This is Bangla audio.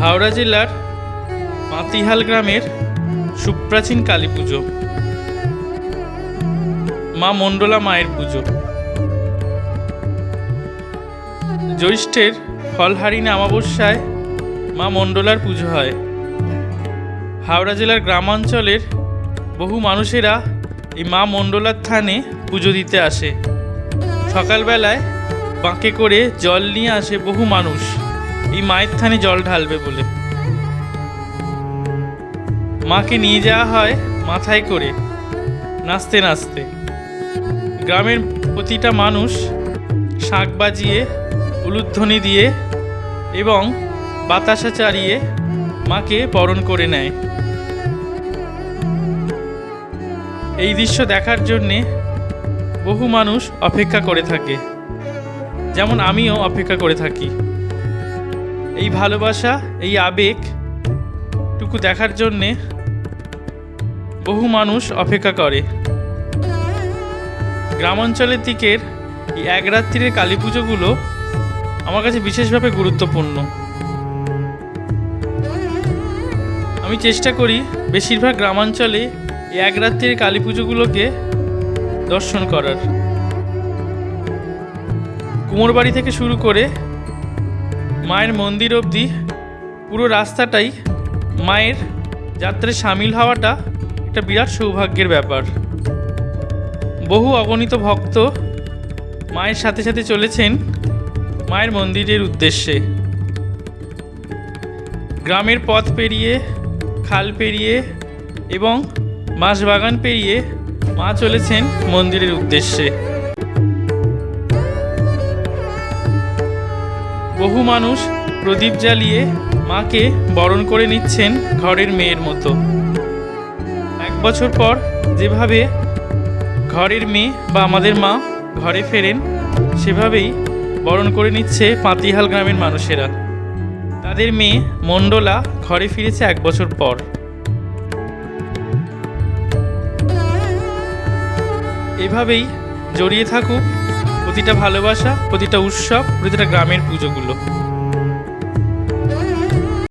হাওড়া জেলার মাতিহাল গ্রামের সুপ্রাচীন কালী পুজো, মা মণ্ডলা মায়ের পুজো। জ্যৈষ্ঠের ফলহারিণী অমাবস্যায় মা মণ্ডলার পুজো হয়। হাওড়া জেলার গ্রামাঞ্চলের বহু মানুষেরা এই মা মণ্ডলার থানে পুজো দিতে আসে। সকালবেলায় বাঁকে করে জল নিয়ে আসে বহু মানুষ। এই মায়ের থানে জল ঢালবে বলে। মাকে নিয়ে যাওয়া হয় মাথায় করে, নাচতে নাচতে। গ্রামের প্রতিটা মানুষ শাঁখ বাজিয়ে, উলুধ্বনি দিয়ে এবং বাতাসা চালিয়ে মাকে বরণ করে নেয়। এই দৃশ্য দেখার জন্যে বহু মানুষ অপেক্ষা করে থাকে। যেমন আমিও অপেক্ষা করে থাকি। এই ভালোবাসা, এই আবেগ টুকু দেখার জন্যে বহু মানুষ অপেক্ষা করে। গ্রামাঞ্চলের দিকের এই এক রাত্রির কালী পুজোগুলো আমার কাছে বিশেষভাবে গুরুত্বপূর্ণ। আমি চেষ্টা করি বেশিরভাগ গ্রামাঞ্চলে এই এক রাত্রির কালী পুজোগুলোকে দর্শন করার। কুমোরবাড়ি থেকে শুরু করে মায়ের মন্দির অবধি পুরো রাস্তাটাই মায়ের যাত্রায় সামিল হওয়াটা একটা বিরাট সৌভাগ্যের ব্যাপার। বহু অগণিত ভক্ত মায়ের সাথে সাথে চলেছেন মায়ের মন্দিরের উদ্দেশ্যে। গ্রামের পথ পেরিয়ে, খাল পেরিয়ে এবং বাঁশবাগান পেরিয়ে মা চলেছেন মন্দিরের উদ্দেশ্যে। বহু মানুষ প্রদীপ জ্বালিয়ে মাকে বরণ করে নিচ্ছেন ঘরের মেয়ের মতো। এক বছর পর যেভাবে ঘরের মেয়ে বা আমাদের মা ঘরে ফেরেন, সেভাবেই বরণ করে নিচ্ছে পাতিহাল গ্রামের মানুষেরা। তাদের মেয়ে মণ্ডলা ঘরে ফিরেছে এক বছর পর। এভাবেই জড়িয়ে থাকুক প্রতিটা ভালোবাসা প্রতিটা উৎসব প্রতিটা গ্রামের পুজোগুলো।